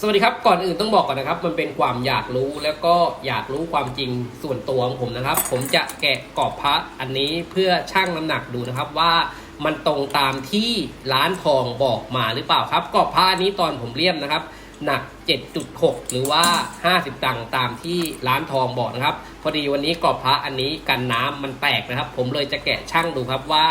สวัสดีครับ ก่อนอื่นต้องบอกก่อนนะครับ มันเป็นความอยากรู้แล้วก็อยากรู้ความจริงส่วนตัวของผมนะครับ ผมจะแกะกรอบพระอันนี้เพื่อชั่งน้ำหนักดูนะครับว่ามันตรงตามที่ร้านทองบอกมาหรือเปล่าครับกรอบพระอันนี้ตอนผมเลี่ยมนะครับ หนัก 7.6 หรือว่า 50 ตังค์ตามที่ร้านทองบอกนะครับ พอดีวันนี้กรอบพระอันนี้กันน้ำมันแตกนะครับ ผมเลยจะแกะช่างดูครับว่า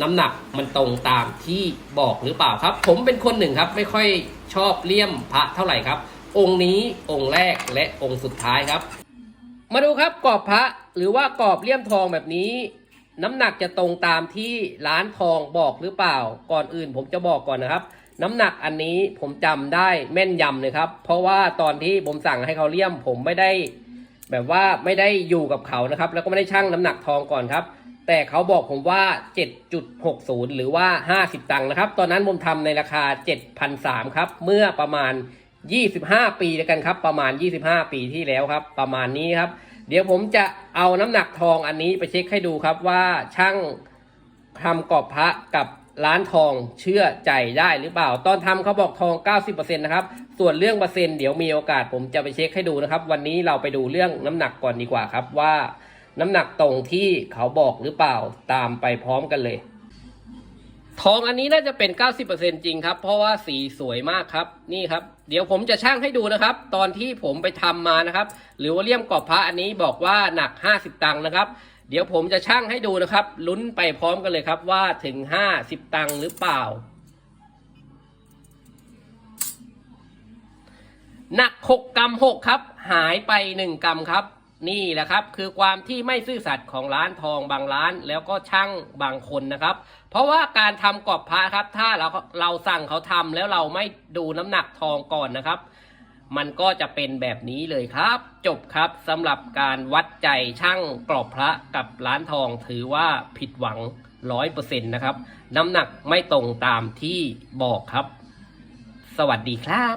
น้ำหนักมันตรงตามที่บอกหรือเปล่าครับ ผมเป็นคนหนึ่งครับ ไม่ค่อยชอบเลี่ยมพระเท่าไหร่ครับ องค์นี้องค์แรกและองค์สุดท้ายครับ มาดูครับกรอบพระหรือว่ากรอบเลี่ยมทองแบบนี้ น้ำหนักจะตรงตามที่ร้านทองบอกหรือเปล่า ก่อนอื่นผมจะบอกก่อนนะครับน้ำหนักอันนี้ผมจำได้แม่นยำเลยครับ เพราะว่าตอนที่ผมสั่งให้เขาเลี่ยมผมไม่ได้ แบบว่าไม่ได้อยู่กับเขานะครับ แล้วก็ไม่ได้ชั่งน้ำหนักทองก่อนครับ แต่เขาบอกผมว่า 7.60 หรือว่า 50 ตังค์นะครับ ตอนนั้นผมทำในราคา7,300ครับ เมื่อประมาณ 25 ปีแล้วกันครับ ประมาณ 25 ปีที่แล้วครับ ประมาณนี้ครับ เดี๋ยวผมจะเอาน้ำหนักทองอันนี้ไปเช็คให้ดูครับว่าช่างทำกรอบพระกับร้านทองเชื่อใจได้หรือเปล่า ตอนทำเขาบอกทอง 90%นะครับ ส่วนเรื่องเปอร์เซ็นต์เดี๋ยวมีโอกาสผมจะไปเช็คให้ดูนะครับ วันนี้เราไปดูเรื่องน้ำหนักก่อนดีกว่าครับว่า น้ำหนักตรงที่เขาบอกหรือเปล่าตามไปพร้อมกันเลย ทองอันนี้น่าจะเป็น 90%จริงครับ เพราะว่าสีสวยมากครับ นี่ครับ เดี๋ยวผมจะช่างให้ดูนะครับ ตอนที่ผมไปทำมานะครับ หรือว่าเลี่ยมกรอบพระอันนี้บอกว่าหนัก 50 ตังค์นะครับ เดี๋ยวผมจะช่างให้ดูนะครับ ลุ้นไปพร้อมกันเลยครับ ว่าถึง 50 ตังค์หรือเปล่าหนัก 6กรัม6ครับ หายไป 1กรัมครับ นี่แหละครับ คือความที่ไม่ซื่อสัตย์ของร้านทองบางร้านแล้วก็ช่างบางคนนะครับ เพราะว่าการทำกรอบพระครับ ถ้าเราเราสั่งเขาทำแล้วเราไม่ดูน้ำหนักทองก่อนนะครับ มันก็จะเป็นแบบนี้เลยครับ จบครับสำหรับการวัดใจช่างกรอบพระกับร้านทองถือว่าผิดหวังร้อยเปอร์เซ็นต์นะครับ น้ำหนักไม่ตรงตามที่บอกครับ สวัสดีครับ